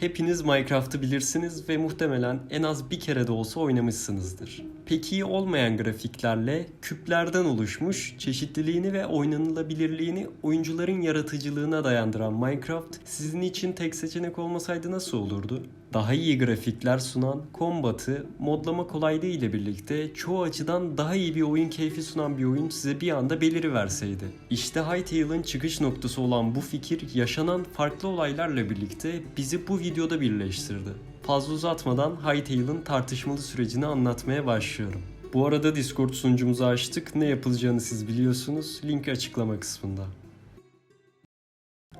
Hepiniz Minecraft'ı bilirsiniz ve muhtemelen en az bir kere de olsa oynamışsınızdır. Pek iyi olmayan grafiklerle küplerden oluşmuş, çeşitliliğini ve oynanılabilirliğini oyuncuların yaratıcılığına dayandıran Minecraft sizin için tek seçenek olmasaydı nasıl olurdu? Daha iyi grafikler sunan, kombatı, modlama kolaylığı ile birlikte çoğu açıdan daha iyi bir oyun keyfi sunan bir oyun size bir anda beliriverseydi. İşte Hytale'ın çıkış noktası olan bu fikir yaşanan farklı olaylarla birlikte bizi bu videoda birleştirdi. Fazla uzatmadan Hytale'ın tartışmalı sürecini anlatmaya başlıyorum. Bu arada Discord sunucumuzu açtık. Ne yapılacağını siz biliyorsunuz. Link açıklama kısmında.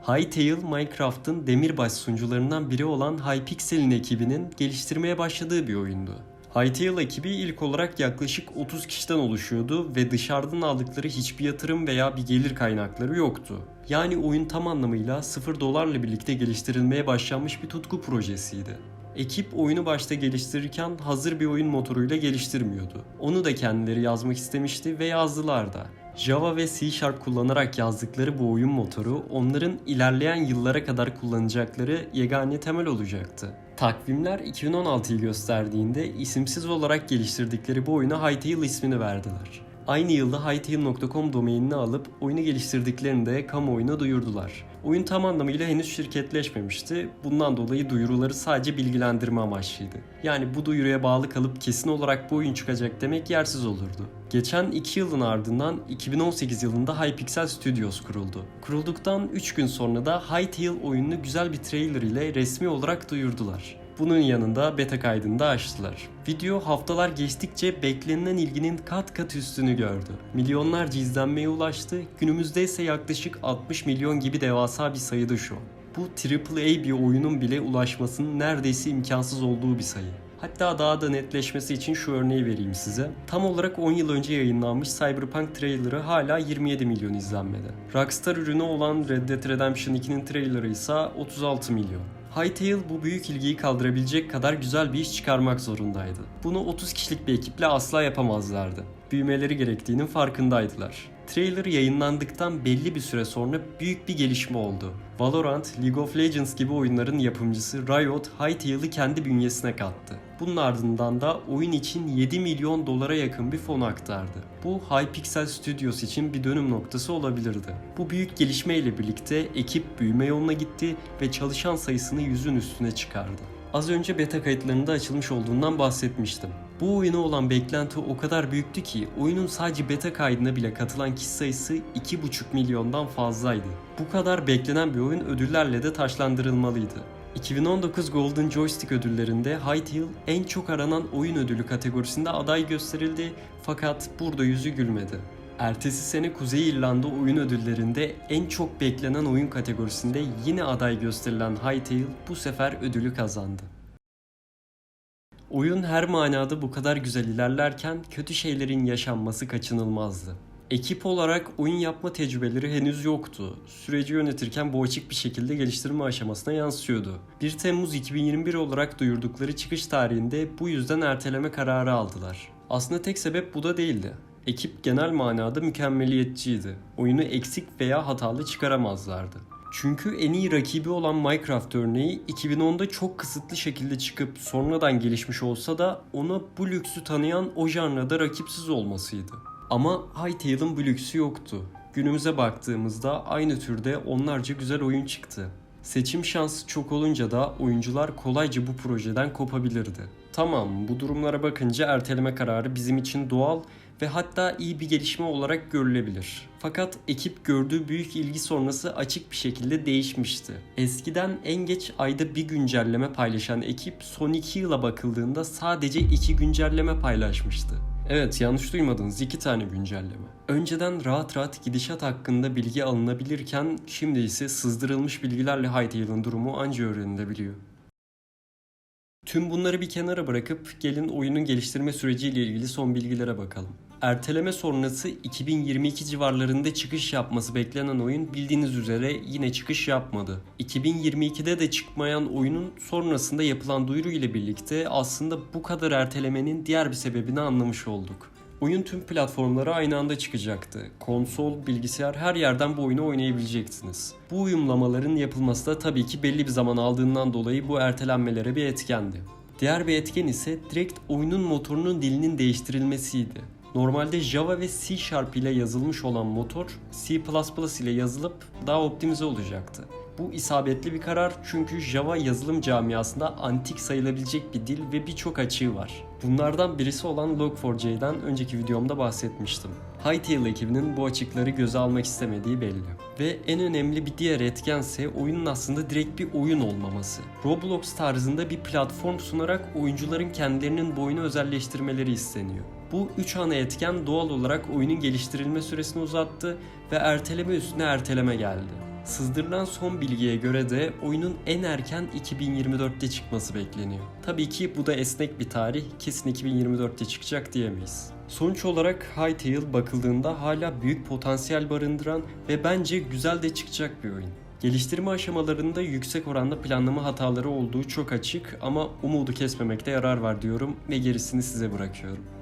Hytale, Minecraft'ın demirbaş sunucularından biri olan Hypixel'in ekibinin geliştirmeye başladığı bir oyundu. Hytale ekibi ilk olarak yaklaşık 30 kişiden oluşuyordu ve dışarıdan aldıkları hiçbir yatırım veya bir gelir kaynakları yoktu. Yani oyun tam anlamıyla 0 dolarla birlikte geliştirilmeye başlanmış bir tutku projesiydi. Ekip oyunu başta geliştirirken hazır bir oyun motoruyla geliştirmiyordu. Onu da kendileri yazmak istemişti ve yazdılar da. Java ve C Sharp kullanarak yazdıkları bu oyun motoru onların ilerleyen yıllara kadar kullanacakları yegane temel olacaktı. Takvimler 2016'yı gösterdiğinde isimsiz olarak geliştirdikleri bu oyuna Hytale ismini verdiler. Aynı yılda Hytale.com domainini alıp oyunu geliştirdiklerini de kamuoyuna duyurdular. Oyun tam anlamıyla henüz şirketleşmemişti. Bundan dolayı duyuruları sadece bilgilendirme amaçlıydı. Yani bu duyuruya bağlı kalıp kesin olarak bu oyun çıkacak demek yersiz olurdu. Geçen 2 yılın ardından 2018 yılında Hypixel Studios kuruldu. Kurulduktan 3 gün sonra da Hytale oyununu güzel bir trailer ile resmi olarak duyurdular. Bunun yanında beta kaydını da açtılar. Video haftalar geçtikçe beklenilen ilginin kat kat üstünü gördü. Milyonlarca izlenmeye ulaştı. Günümüzde ise yaklaşık 60 milyon gibi devasa bir sayıda şu. Bu AAA bir oyunun bile ulaşmasının neredeyse imkansız olduğu bir sayı. Hatta daha da netleşmesi için şu örneği vereyim size. Tam olarak 10 yıl önce yayınlanmış Cyberpunk trailerı hala 27 milyon izlenmede. Rockstar ürünü olan Red Dead Redemption 2'nin trailerı ise 36 milyon. Hytale bu büyük ilgiyi kaldırabilecek kadar güzel bir iş çıkarmak zorundaydı. Bunu 30 kişilik bir ekiple asla yapamazlardı. Büyümeleri gerektiğinin farkındaydılar. Trailer yayınlandıktan belli bir süre sonra büyük bir gelişme oldu. Valorant, League of Legends gibi oyunların yapımcısı Riot, Hytale'ı kendi bünyesine kattı. Bunun ardından da oyun için 7 milyon dolara yakın bir fon aktardı. Bu Hypixel Studios için bir dönüm noktası olabilirdi. Bu büyük gelişme ile birlikte ekip büyüme yoluna gitti ve çalışan sayısını yüzün üstüne çıkardı. Az önce beta kayıtlarında açılmış olduğundan bahsetmiştim. Bu oyuna olan beklenti o kadar büyüktü ki oyunun sadece beta kaydına bile katılan kişi sayısı 2,5 milyondan fazlaydı. Bu kadar beklenen bir oyun ödüllerle de taşlandırılmalıydı. 2019 Golden Joystick ödüllerinde Hytale en çok aranan oyun ödülü kategorisinde aday gösterildi fakat burada yüzü gülmedi. Ertesi sene Kuzey İrlanda oyun ödüllerinde en çok beklenen oyun kategorisinde yine aday gösterilen Hytale bu sefer ödülü kazandı. Oyun her manada bu kadar güzel ilerlerken kötü şeylerin yaşanması kaçınılmazdı. Ekip olarak oyun yapma tecrübeleri henüz yoktu. Süreci yönetirken bu açık bir şekilde geliştirme aşamasına yansıyordu. 1 Temmuz 2021 olarak duyurdukları çıkış tarihinde bu yüzden erteleme kararı aldılar. Aslında tek sebep bu da değildi. Ekip genel manada mükemmeliyetçiydi. Oyunu eksik veya hatalı çıkaramazlardı. Çünkü en iyi rakibi olan Minecraft örneği 2010'da çok kısıtlı şekilde çıkıp sonradan gelişmiş olsa da ona bu lüksü tanıyan o janrada rakipsiz olmasıydı. Ama Hytale'ın bu lüksü yoktu. Günümüze baktığımızda aynı türde onlarca güzel oyun çıktı. Seçim şansı çok olunca da oyuncular kolayca bu projeden kopabilirdi. Tamam bu durumlara bakınca erteleme kararı bizim için doğal ve hatta iyi bir gelişme olarak görülebilir. Fakat ekip gördüğü büyük ilgi sonrası açık bir şekilde değişmişti. Eskiden en geç ayda bir güncelleme paylaşan ekip son 2 yıla bakıldığında sadece 2 güncelleme paylaşmıştı. Evet yanlış duymadınız iki tane güncelleme. Önceden rahat rahat gidişat hakkında bilgi alınabilirken şimdi ise sızdırılmış bilgilerle Hytale'ın durumu anca öğrenilebiliyor. Tüm bunları bir kenara bırakıp gelin oyunun geliştirme süreciyle ilgili son bilgilere bakalım. Erteleme sonrası 2022 civarlarında çıkış yapması beklenen oyun bildiğiniz üzere yine çıkış yapmadı. 2022'de de çıkmayan oyunun sonrasında yapılan duyuru ile birlikte aslında bu kadar ertelemenin diğer bir sebebini anlamış olduk. Oyun tüm platformlara aynı anda çıkacaktı. Konsol, bilgisayar her yerden bu oyunu oynayabilecektiniz. Bu uyumlamaların yapılması da tabii ki belli bir zaman aldığından dolayı bu ertelenmelere bir etkendi. Diğer bir etken ise direkt oyunun motorunun dilinin değiştirilmesiydi. Normalde Java ve C Sharp ile yazılmış olan motor C++ ile yazılıp daha optimize olacaktı. Bu isabetli bir karar çünkü Java yazılım camiasında antik sayılabilecek bir dil ve birçok açığı var. Bunlardan birisi olan Log4j'den önceki videomda bahsetmiştim. Hytale ekibinin bu açıkları göze almak istemediği belli. Ve en önemli bir diğer etkense oyunun aslında direkt bir oyun olmaması. Roblox tarzında bir platform sunarak oyuncuların kendilerinin bu oyunu özelleştirmeleri isteniyor. Bu üç ana etken doğal olarak oyunun geliştirilme süresini uzattı ve erteleme üstüne erteleme geldi. Sızdırılan son bilgiye göre de oyunun en erken 2024'te çıkması bekleniyor. Tabii ki bu da esnek bir tarih, kesin 2024'te çıkacak diyemeyiz. Sonuç olarak Hytale bakıldığında hala büyük potansiyel barındıran ve bence güzel de çıkacak bir oyun. Geliştirme aşamalarında yüksek oranda planlama hataları olduğu çok açık ama umudu kesmemekte yarar var diyorum ve gerisini size bırakıyorum.